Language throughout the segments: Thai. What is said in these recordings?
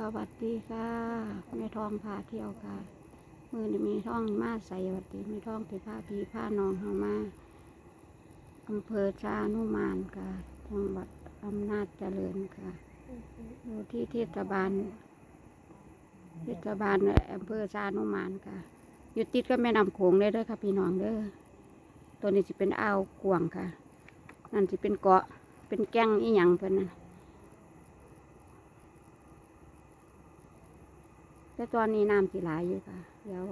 สวัสดีค่ะแม่ทองพาเที่ยวค่ะ มือนี่มีท่องมาใส่วัดดีมีท่องไปพาพี่พานองเฮามาอำเภอชานุมานค่ะ จังหวัดอำนาจเจริญค่ะอยู่ที่เทศบาลเทศบาลอำเภอชานุมานค่ะอยู่ติดกับแม่น้ำโขงเลยเด้อค่ะพี่น้องเด้อตัวนี้จะเป็นอ่าวกวงค่ะ นั่นจะเป็นเกาะเป็นแก้งอีหยังเพิ่นน่ะ แต่ตอนนี้น้ำสิหลายอยู่ค่ะ เดี๋ยว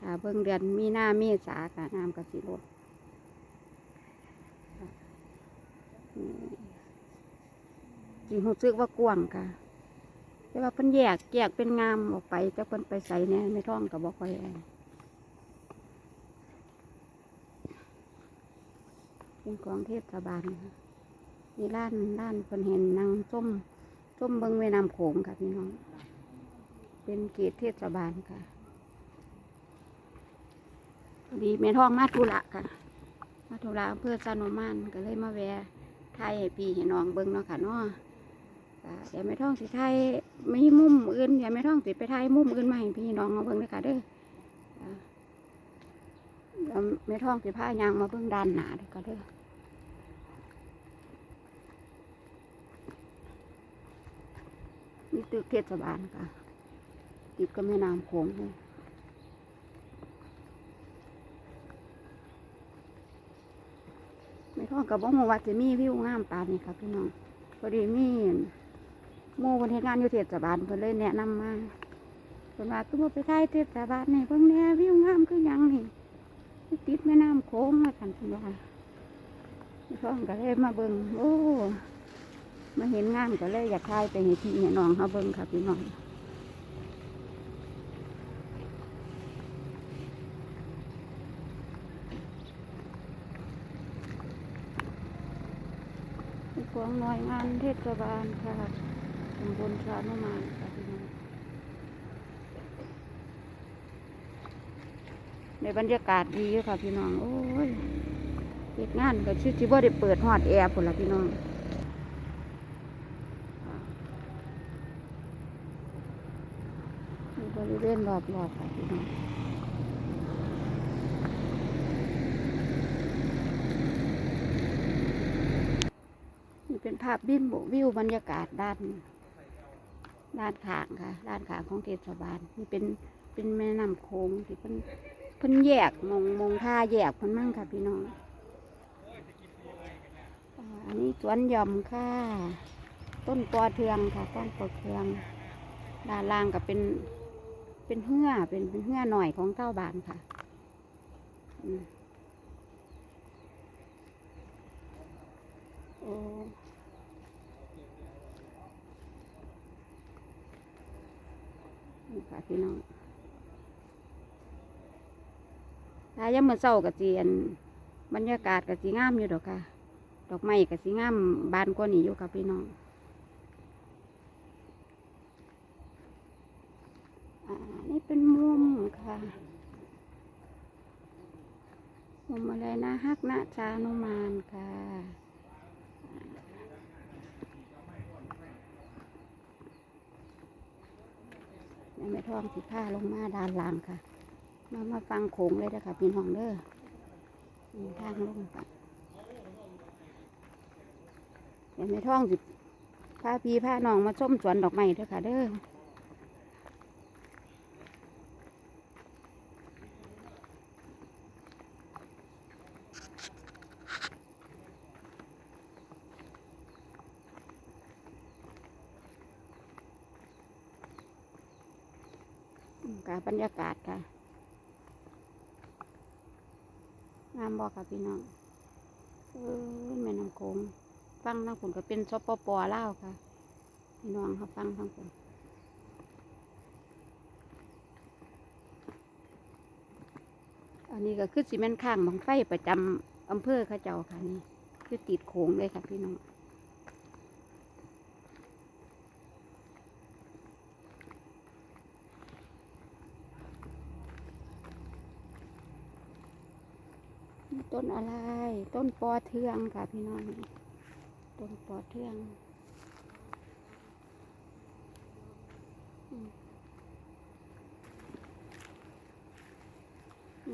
ถ้าเบิ่งเดือนมีหน้าเมษาค่ะน้ำก็สิลดค่ะนี่สิรู้สึกว่ากว้างค่ะ แต่ว่าเพิ่นแยกแยกเป็นงามออกไปแต่เพิ่นไปใส่เนี่ยไม่ท่องกับบอกไปเป็นของเทศบาลค่ะมีร้านร้านเพิ่นเห็นนางส้มส้มเบิ่งแม่น้ำโขงค่ะพี่น้อง เป็นเขตเทศบาลค่ะดีแม่ท้องมาธุระค่ะ มาธุระอำเพื่อซานมานก็เลยมาแวะไทยให้พี่ให้น้องเบิ่งเนาะค่ะเนาะค่เดี๋ยวแม่ท้องสิไทยมีมุมอื่นเดี๋ยวแม่ท้องสิไปไทยมุมอื่นมาให้พี่น้องมาเบิ่งเลยค่ะเด้อเม่ท้องสิพายางมาเบิ่งด้านหนาเด้อค่ะเด้อนี่ตึกเทศบาลค่ะ ติดกับแม่น้ำโขงเลยไม่ท้องกับบ่ฮู้ว่าจะมีวิวงามปานนี้ครับพี่น้องพอดีมีหมู่คนเฮ็ดงานอยู่เทศบาลเพิ่นเลยแนะนำมาเพิ่นว่าคือบ่ไปถ่ายเทศบาลนี่เพิ่งแน่วิวงามคือยังนี่ติดแม่น้ำโขงมากันเพิ่นว่าไม่ท้องก็เลยมาเบิ่งโอ้มาเห็นงามก็เลยอยากถ่ายไปให้พี่ให้น้องเฮาเบิ่งค่ะพี่น้อง ของหน่วยงานเทศบาลค่ะตำบลชานุมานค่ะพี่น้องในบรรยากาศดีค่ะพี่น้อง โอ้ยเหตุงานก็ชื่อที่ว่าได้เปิดฮอดแอร์พุ่นละพี่น้องบริเวณรอบๆค่ะพี่น้อง เป็นภาพบินบวิวบรรยากาศด้าน ด้านขางค่ะ ด้านขางของเทศบาลนี่เป็นเป็นแม่น้ำโขงที่เพิ่นเพิ่นแยกมองมองท่าแยกเพิ่นมั่งค่ะพี่น้องอันนี้สวนหย่อมค่ะ ต้นปอเทืองค่ะ ต้นปอเทือง ด้านล่างก็เป็นเป็นเหือเป็นเป็นเหือหน่อยของเจ้าบานค่ะอืมโอ้ นี่ค่ะ พี่น้องถ้ายังมือเศร้ากับจีอันบรรยากาศกับสีงามอยู่ดอกค่ะ ดอกไม้กับสีงามบานกว่านี้อยู่ค่ะพี่น้องอ่านี่เป็นมุมค่ะมุมอะไรนะฮักนะชานุมานค่ะ แม่ไม่ท้องสิผ้าลงมาด้านล่างค่ะ มามาฟังโขงเลยนะคะพี่น้องเด้อนี่ทางลงค่ะเดี๋ยวไม่ทองสิพาพี่พาน้องมาส้มสวนดอกไม้เด้อค่ะเด้อ ค่ะ บรรยากาศค่ะงามบอกค่ะพี่น้องเออแม่น้ำโขงฟังทางผลก็เป็นสปปลาค่ะ พี่น้องเขาฟังทางผลอันนี้ก็คือสีแม่นข้างบังไฟประจำอำเภอข้าเจ้าค่ะนี่ คือติดโขงเลยค่ะพี่น้อง ต้นอะไร ต้นปอเทืองค่ะพี่น้อง ต้นปอเทือง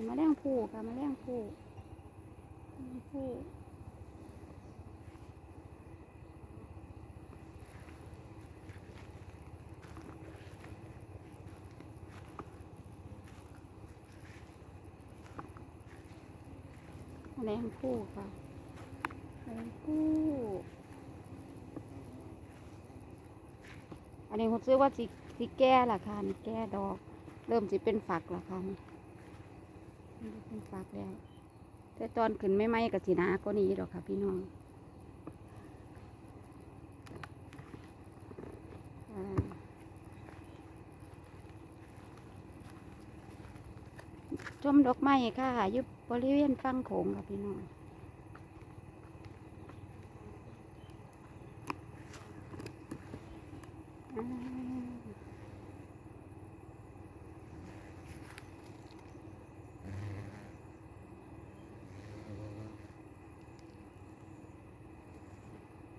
มาแรงผูกค่ะมาแรงผูกผูก แมลงผู้ค่ะแมลงผู้อันนี้ผมซื้อว่าสิสิแก้ละค่ะนี่แก้ดอก เริ่มสิเป็นฝักละค่ะเป็นฝักแล้วแต่ตอนขึ้นไม่ไหมกับสีนาก็นี้ดอกค่ะ พี่น้องอ่าชมดอกไม้ค่ะยุบ บริเวณฟังโขงค่ะพี่น้องอ่า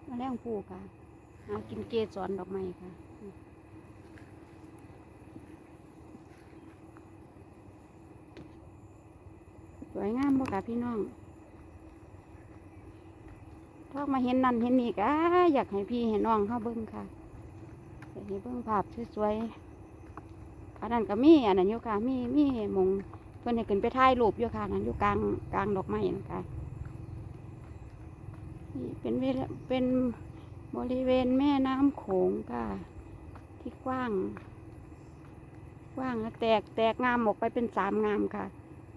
มาแรงผูค่ะหากินเกสรดอกไม้ค่ะ สวยงามบ่ค่ะพี่น้องทอกมาเห็นนั่นเห็นนี่ก็อยากให้พี่ให้น้องเข้าเบิ้งค่ะอยากให้เบิ้งภาพสวยๆอันนั้นก็มีอันนั้นอยู่ค่ะมีมีมงเพื่อนให้ขึ้นไปถ่ายรูปอยู่ค่ะนั่นอยู่กลางกลางดอกไม้นะคะนี่เป็นเวเป็นบริเวณแม่น้ำโขงค่ะ ที่กว้าง กว้างแล้วแตกแตกงามออกไปเป็นสามงามค่ะ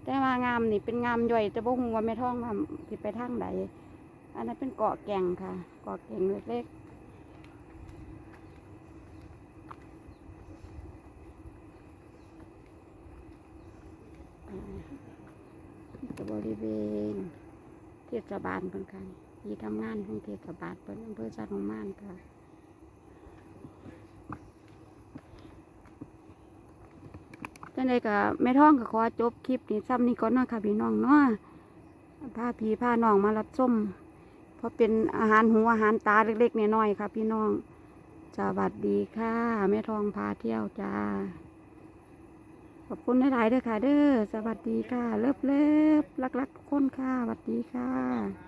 แต่ว่างามนี่เป็นงามย่อยแต่บ่ฮู้ว่าแม่ท้องว่าสิไปทางใดอันนั้นเป็นเกาะแก่งค่ะ เกาะแก่งเล็กๆอ่านี่ก็บริเวณเทศบาลเพิ่นค่ะที่ทำงานของเทศบาลเพิ่นอำเภอสานมานค่ะ จังไดก็แม่ท้องก็ขอจบคลิปนี้ซ้ำนี้ก่อนเนาะค่ะพี่น้องเนาะพาพี่พาน้องมารับส้มเพราะเป็นอาหารหูอาหารตาเล็กๆน้อยๆค่ะ พี่น้องสวัสดีค่ะแม่ทองพาเที่ยวจ้าขอบคุณหลายๆเด้อค่ะ เด้อสวัสดีค่ะ เลิฟเลิฟรักๆทุกคนค่ะสวัสดีค่ะ